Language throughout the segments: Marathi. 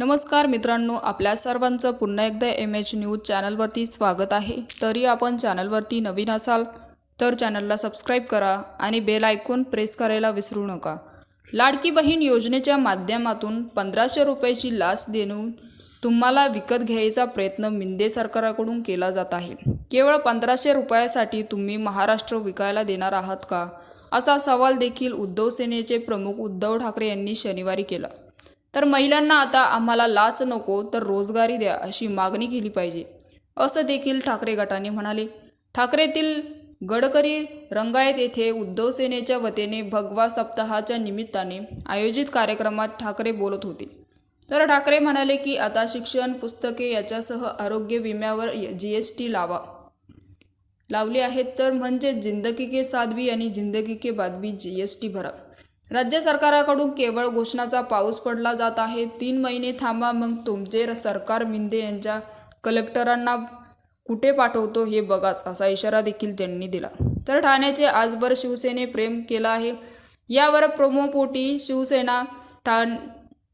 नमस्कार मित्रांनो आपल्या सर्वांचं पुन्हा एकदा एम एच न्यूज चॅनलवरती स्वागत आहे. तरी आपण चॅनलवरती नवीन असाल तर चॅनलला सबस्क्राईब करा आणि बेल आयकॉन प्रेस करायला विसरू नका. लाडकी बहीण योजनेच्या माध्यमातून पंधराशे रुपयाची लाच देऊन तुम्हाला विकत घ्यायचा प्रयत्न मिंदे सरकारकडून केला जात आहे. केवळ पंधराशे रुपयासाठी तुम्ही महाराष्ट्र विकायला देणार आहात का? असा सवाल देखील उद्धव सेनेचे प्रमुख उद्धव ठाकरे यांनी शनिवारी केला. तर महिलांना आता आम्हाला लाच नको तर रोजगारी द्या अशी मागणी केली पाहिजे असं देखील ठाकरे गटाने म्हणाले. ठाकरेतील गडकरी रंगायत येथे उद्धव सेनेच्या वतीने भगवा सप्ताहाच्या निमित्ताने आयोजित कार्यक्रमात ठाकरे बोलत होते. तर ठाकरे म्हणाले की आता शिक्षण पुस्तके याच्यासह आरोग्य विम्यावर जी एस टी लावा. लावले आहेत तर म्हणजे जिंदगी के साथ भी आणि जिंदगी के बाद भी जी एस टी भरा. राज्य सरकाराकडून केवळ घोषणाचा पाऊस पडला जात आहे. तीन महिने थांबा मग तुमचे सरकार मिंदे यांच्या कलेक्टरांना कुठे पाठवतो हे बघाच असा इशारा देखील त्यांनी दिला. तर ठाण्याचे आजभर शिवसेने प्रेम केलं आहे. यावर प्रोमोपोटी शिवसेना ठा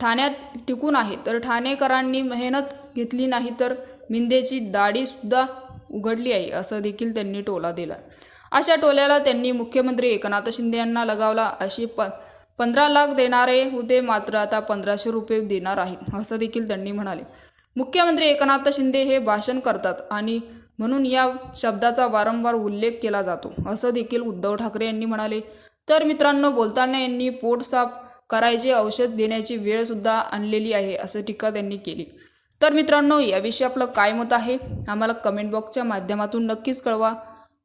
ठाण्यात टिकून आहे. तर ठाणेकरांनी मेहनत घेतली नाही तर मिंदेची दाढीसुद्धा उघडली आहे असं देखील त्यांनी टोला दिला. अशा टोल्याला त्यांनी मुख्यमंत्री एकनाथ शिंदे यांना लगावला. अशी प पंधरा लाख देणारे होते मात्र आता पंधराशे रुपये देणार आहेत असं देखील त्यांनी म्हणाले. मुख्यमंत्री एकनाथ शिंदे हे भाषण करतात आणि म्हणून या शब्दाचा वारंवार उल्लेख केला जातो असं देखील उद्धव ठाकरे यांनी म्हणाले. तर मित्रांनो बोलताना यांनी पोट साफ करायचे औषध देण्याची वेळसुद्धा आणलेली आहे असं टीका त्यांनी केली. तर मित्रांनो याविषयी आपलं काय मत आहे? आम्हाला कमेंट बॉक्सच्या माध्यमातून नक्कीच कळवा.